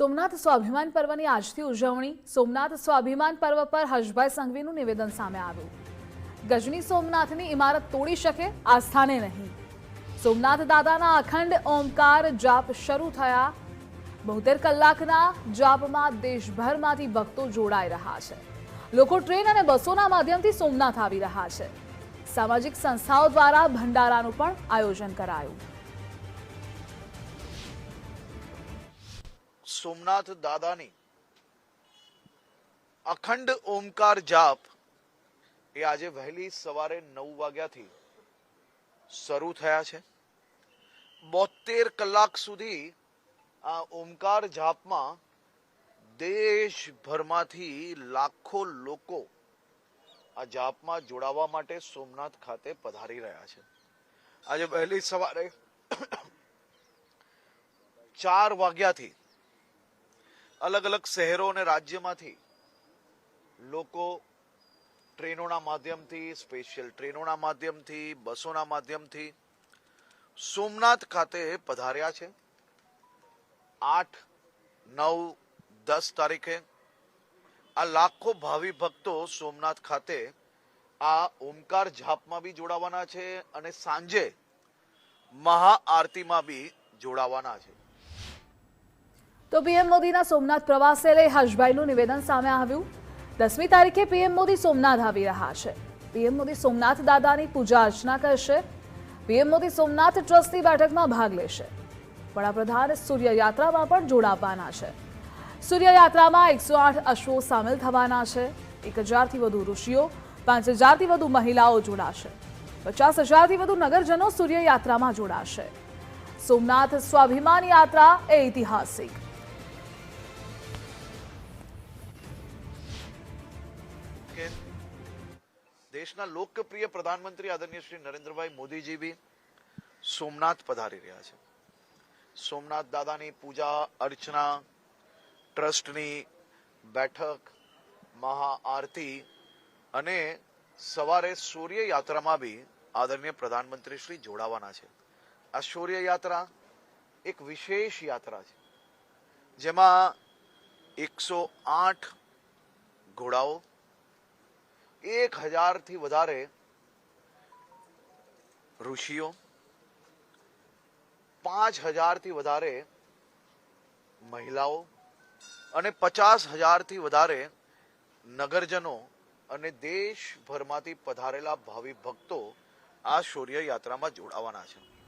સોમનાથ સ્વાભિમાન પર્વની આજથી ઉજવણી. સોમનાથ સ્વાભિમાન પર્વ પર હર્ષભાઈ સંઘવીનું નિવેદન સામે આવ્યું. ગજની સોમનાથની ઇમારત તોડી શકે, આસ્થાને નહીં. સોમનાથ દાદાના અખંડ ઓમકાર જાપ શરૂ થયા. બોતેર કલાકના જાપમાં દેશભરમાંથી ભક્તો જોડાઈ રહ્યા છે. લોકો ટ્રેન અને બસોના માધ્યમથી સોમનાથ આવી રહ્યા છે. સામાજિક સંસ્થાઓ દ્વારા ભંડારાનું પણ આયોજન કરાયું. સોમનાથ દાદાની અખંડ ઓમકાર જાપ એ આજે વહેલી સવારે નવ વાગ્યાથી શરૂ થયા છે. બોતેર કલાક સુધી આ ઓમકાર જાપમાં દેશભરમાંથી લાખો લોકો આ જાપમાં જોડાવા માટે સોમનાથ ખાતે પધારી રહ્યા છે. આજે વહેલી સવારે ચાર વાગ્યાથી અલગ અલગ શહેરો અને રાજ્યમાંથી લોકો ટ્રેનોના માધ્યમથી, સ્પેશિયલ ટ્રેનોના માધ્યમથી, બસોના માધ્યમથી સોમનાથ ખાતે પધાર્યા છે. આઠ, નવ, દસ તારીખે આ લાખો ભાવિ ભક્તો સોમનાથ ખાતે આ ઓમકાર ઝાપમાં બી જોડાવાના છે અને સાંજે મહાઆરતીમાં બી જોડાવાના છે. તો પીએમ મોદીના સોમનાથ પ્રવાસે લઈ હર્ષભાઈનું નિવેદન સામે આવ્યું. દસમી તારીખે પીએમ મોદી સોમનાથ આવી રહ્યા છે. પીએમ મોદી સોમનાથ દાદાની પૂજા અર્ચના કરશે. પીએમ મોદી સોમનાથ ટ્રસ્ટની બેઠકમાં ભાગ લેશે. વડાપ્રધાન સૂર્યયાત્રામાં પણ જોડાવાના છે. સૂર્યયાત્રામાં એકસો આઠ અશ્વો સામેલ થવાના છે. એક હજારથી વધુ ઋષિઓ, પાંચ હજારથી વધુ મહિલાઓ જોડાશે. પચાસ હજારથી વધુ નગરજનો સૂર્યયાત્રામાં જોડાશે. સોમનાથ સ્વાભિમાન યાત્રા એ ઐતિહાસિક. દેશના લોકપ્રિય પ્રધાનમંત્રી આદરણીય શ્રી નરેન્દ્રભાઈ મોદીજી બી સોમનાથ પધારી રહ્યા છે. સોમનાથ દાદાની પૂજા અર્ચના, ટ્રસ્ટની બેઠક મહાઆરતી અને સવારે સૂર્ય યાત્રામાં બી આદરણીય પ્રધાનમંત્રી શ્રી જોડાવાના છે. આ સૂર્ય યાત્રા એક વિશેષ યાત્રા છે. જેમાં એકસો આઠ ઘોડાઓ એક હજારથી વધારે ઋષિઓ, પાંચ હજારથી વધારે મહિલાઓ અને પચાસ હજારથી વધારે નગરજનો અને દેશભરમાંથી પધારેલા ભાવિ ભક્તો આ શૌર્ય યાત્રામાં જોડાવાના છે.